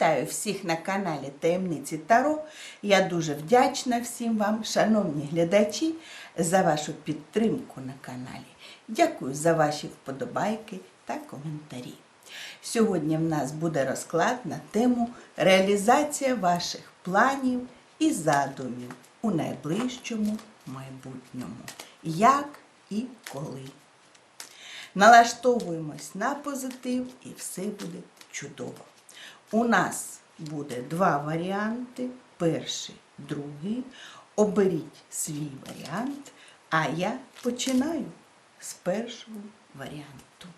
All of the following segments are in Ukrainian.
Вітаю всіх на каналі Таємниці Таро. Я дуже вдячна всім вам, шановні глядачі, за вашу підтримку на каналі. Дякую за ваші вподобайки та коментарі. Сьогодні в нас буде розклад на тему реалізація ваших планів і задумів у найближчому майбутньому. Як і коли. Налаштовуємось на позитив і все буде чудово. У нас буде два варіанти. Перший, другий. Оберіть свій варіант, а я починаю з першого варіанту.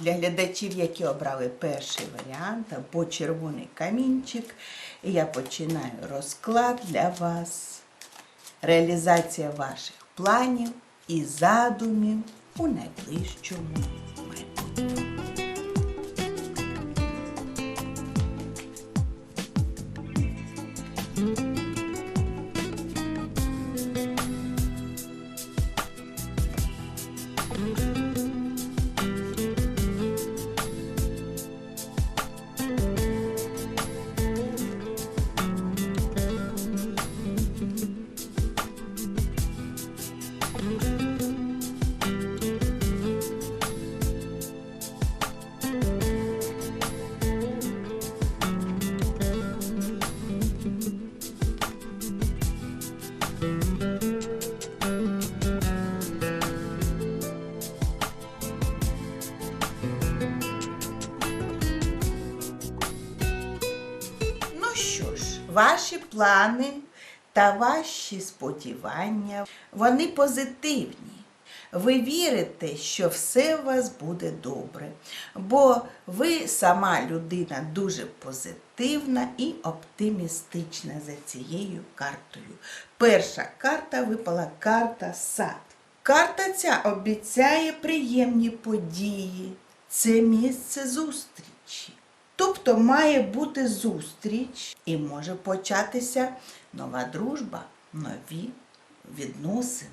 Для глядачів, які обрали перший варіант або червоний камінчик, я починаю розклад для вас. Реалізація ваших планів і задумів у найближчому майбутньому. Ваші плани та ваші сподівання, вони позитивні. Ви вірите, що все у вас буде добре, бо ви сама людина дуже позитивна і оптимістична за цією картою. Перша карта випала карта сад. Карта ця обіцяє приємні події. Це місце зустрічі. Тобто має бути зустріч і може початися нова дружба, нові відносини.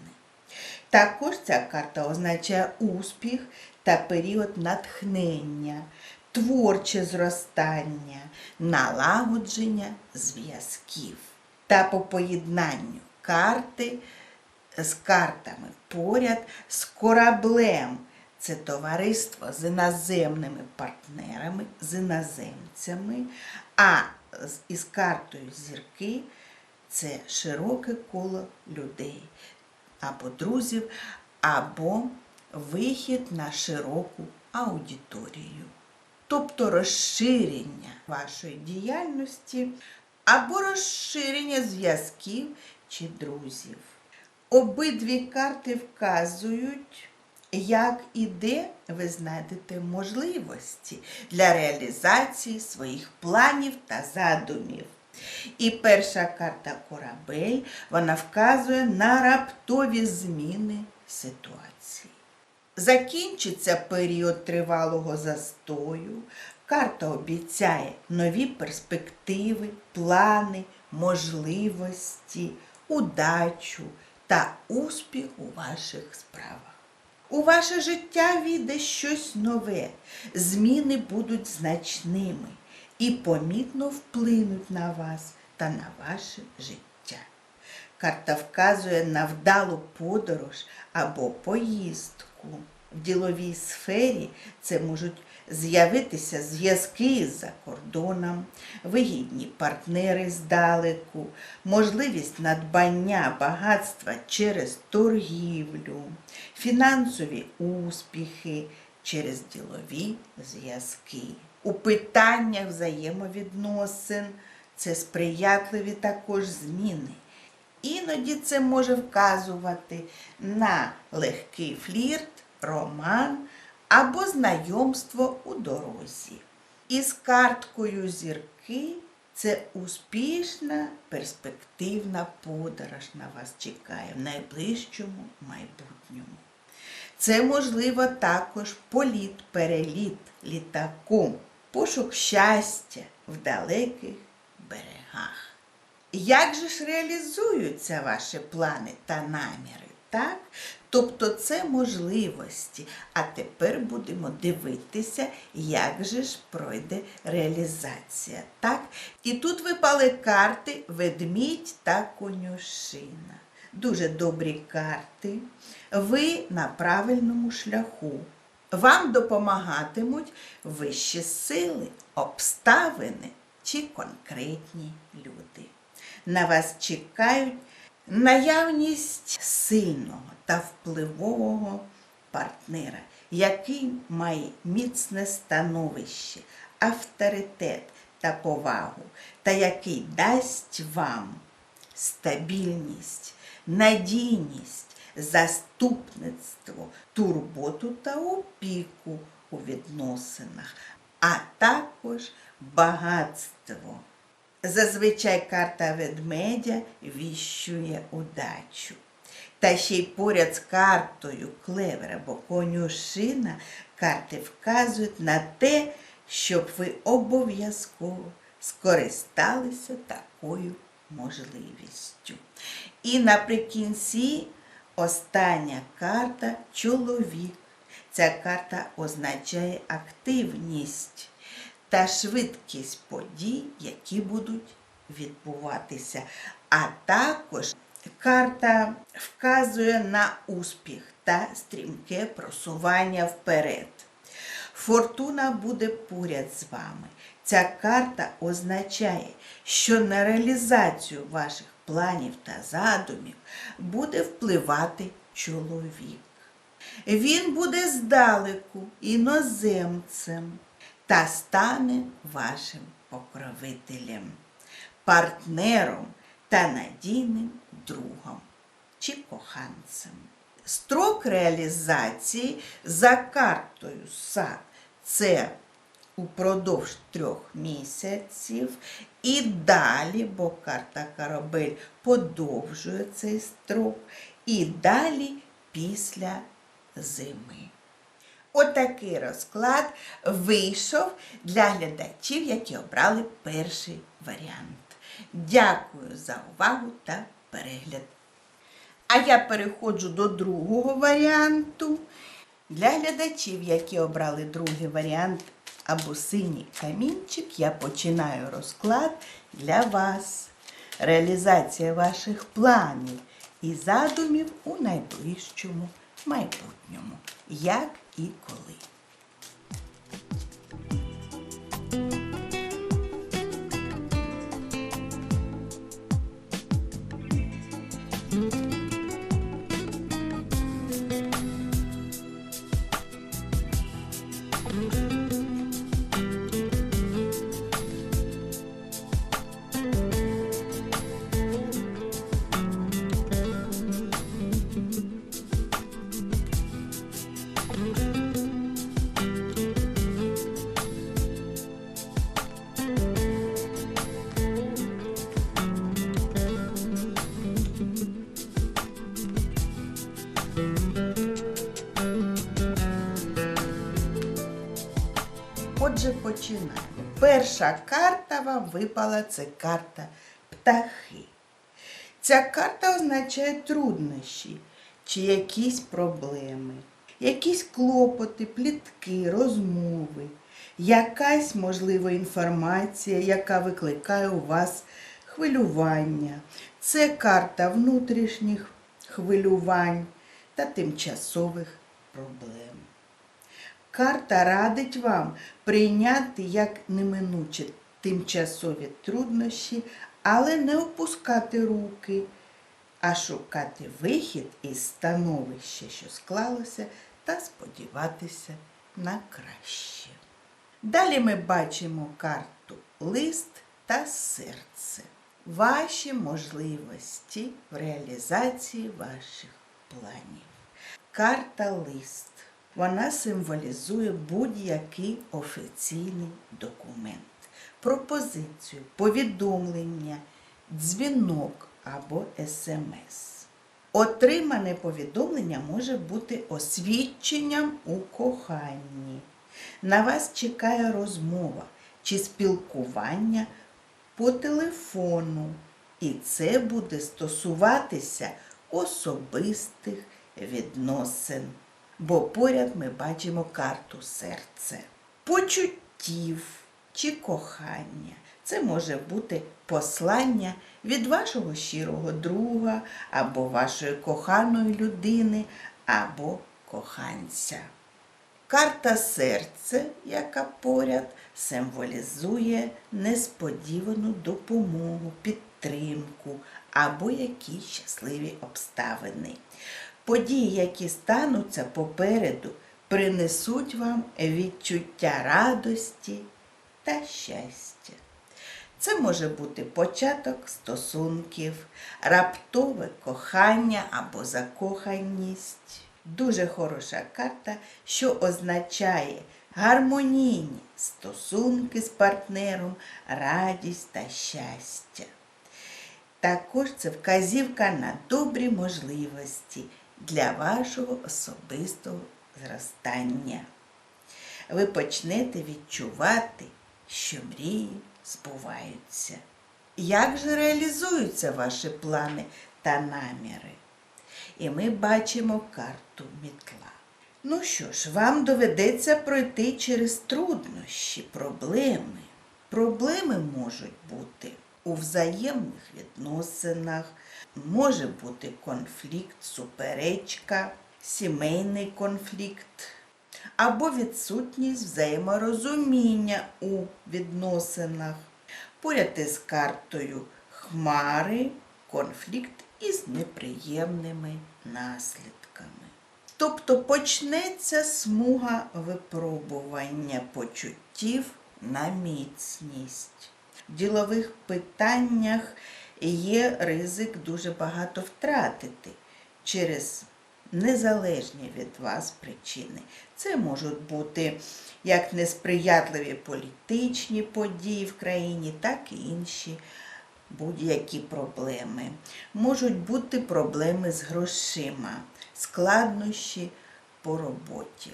Також ця карта означає успіх та період натхнення, творче зростання, налагодження зв'язків. Та по поєднанню карти з картами поряд з кораблем. Це товариство з іноземними партнерами, з іноземцями, а із картою зірки це широке коло людей, або друзів, або вихід на широку аудиторію. Тобто розширення вашої діяльності або розширення зв'язків чи друзів. Обидві карти вказують, як і де ви знайдете можливості для реалізації своїх планів та задумів. І перша карта корабель вона вказує на раптові зміни ситуації. Закінчиться період тривалого застою. Карта обіцяє нові перспективи, плани, можливості, удачу та успіх у ваших справах. У ваше життя війде щось нове, зміни будуть значними і помітно вплинуть на вас та на ваше життя. Карта вказує на вдалу подорож або поїздку. В діловій сфері це можуть з'явитися зв'язки з-за кордоном, вигідні партнери здалеку, можливість надбання багатства через торгівлю, фінансові успіхи через ділові зв'язки. У питаннях взаємовідносин це сприятливі також зміни. Іноді це може вказувати на легкий флірт, роман або знайомство у дорозі. Із карткою зірки це успішна перспективна подорож на вас чекає в найближчому майбутньому. Це можливо також політ, переліт літаком, пошук щастя в далеких берегах. Як же ж реалізуються ваші плани та наміри? Так? Тобто це можливості. А тепер будемо дивитися, як же ж пройде реалізація. Так? І тут випали карти ведмідь та конюшина. Дуже добрі карти. Ви на правильному шляху. Вам допомагатимуть вищі сили, обставини чи конкретні люди. На вас чекають наявність сильного та впливового партнера, який має міцне становище, авторитет та повагу, та який дасть вам стабільність, надійність, заступництво, турботу та опіку у відносинах, а також багатство. Зазвичай карта ведмедя віщує удачу. Та ще й поряд з картою клевер або конюшина карти вказують на те, щоб ви обов'язково скористалися такою можливістю. І наприкінці остання карта чоловік. Ця карта означає активність та швидкість подій, які будуть відбуватися. А також карта вказує на успіх та стрімке просування вперед. Фортуна буде поряд з вами. Ця карта означає, що на реалізацію ваших планів та задумів буде впливати чоловік. Він буде здалеку іноземцем та стане вашим покровителем, партнером та надійним другом чи коханцем. Строк реалізації за картою САД це упродовж трьох місяців і далі, бо карта корабель подовжує цей строк, і далі після зими. Отакий розклад вийшов для глядачів, які обрали перший варіант. Дякую за увагу та перегляд. А я переходжу до другого варіанту. Для глядачів, які обрали другий варіант або синій камінчик, я починаю розклад для вас. Реалізація ваших планів і задумів у найближчому майбутньому. Як і Отже, починаємо. Перша карта вам випала це карта птахи. Ця карта означає труднощі чи якісь проблеми, якісь клопоти, плітки, розмови, якась, можливо, інформація, яка викликає у вас хвилювання. Це карта внутрішніх хвилювань та тимчасових проблем. Карта радить вам прийняти як неминуче тимчасові труднощі, але не опускати руки, а шукати вихід із становища, що склалося, та сподіватися на краще. Далі ми бачимо карту лист та серце. Ваші можливості в реалізації ваших планів. Карта лист. Вона символізує будь-який офіційний документ, пропозицію, повідомлення, дзвінок або смс. Отримане повідомлення може бути освідченням у коханні. На вас чекає розмова чи спілкування по телефону, і це буде стосуватися особистих відносин. Бо поряд ми бачимо карту серце. Почуттів чи кохання. Це може бути послання від вашого щирого друга, або вашої коханої людини, або коханця. Карта серце, яка поряд, символізує несподівану допомогу, підтримку або якісь щасливі обставини. Події, які стануться попереду, принесуть вам відчуття радості та щастя. Це може бути початок стосунків, раптове кохання або закоханість. Дуже хороша карта, що означає гармонійні стосунки з партнером, радість та щастя. Також це вказівка на добрі можливості для вашого особистого зростання. Ви почнете відчувати, що мрії збуваються. Як же реалізуються ваші плани та наміри? І ми бачимо карту мітла. Ну що ж, вам доведеться пройти через труднощі, проблеми. Проблеми можуть бути у взаємних відносинах, може бути конфлікт, суперечка, сімейний конфлікт або відсутність взаєморозуміння у відносинах. Поряд із картою хмари, конфлікт із неприємними наслідками. Тобто почнеться смуга випробування почуттів на міцність. В ділових питаннях є ризик дуже багато втратити через незалежні від вас причини. Це можуть бути як несприятливі політичні події в країні, так і інші будь-які проблеми. Можуть бути проблеми з грошима, складнощі по роботі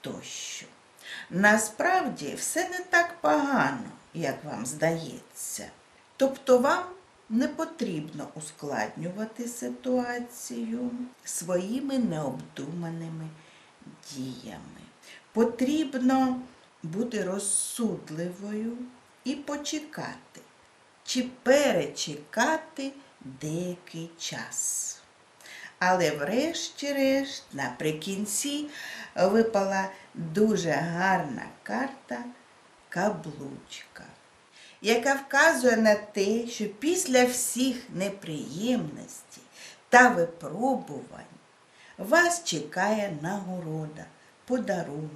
тощо. Насправді все не так погано, як вам здається. Тобто вам не потрібно ускладнювати ситуацію своїми необдуманими діями. Потрібно бути розсудливою і почекати, чи перечекати деякий час. Але врешті-решт, наприкінці, випала дуже гарна карта каблучка, яка вказує на те, що після всіх неприємностей та випробувань вас чекає нагорода, подарунок.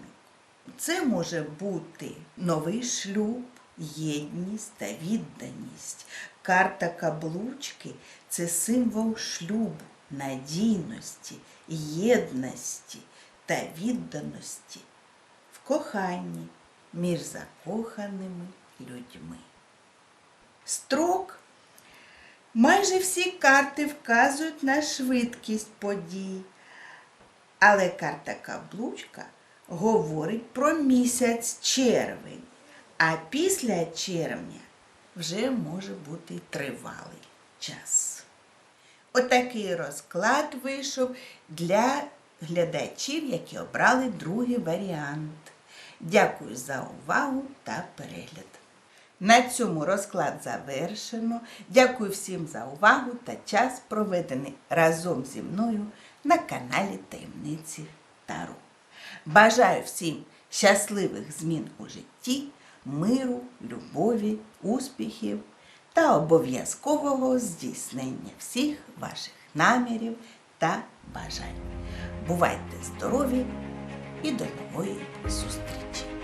Це може бути новий шлюб, єдність та відданість. Карта каблучки це символ шлюбу, надійності, єдності та відданості в коханні між закоханими людьми. Строк майже всі карти вказують на швидкість подій, але карта каблучка говорить про місяць червень, а після червня вже може бути тривалий час. Отакий розклад вийшов для глядачів, які обрали другий варіант. Дякую за увагу та перегляд. На цьому розклад завершено. Дякую всім за увагу та час, проведений разом зі мною на каналі Таємниці Таро. Бажаю всім щасливих змін у житті, миру, любові, успіхів та обов'язкового здійснення всіх ваших намірів та бажань. Бувайте здорові і до нової зустрічі!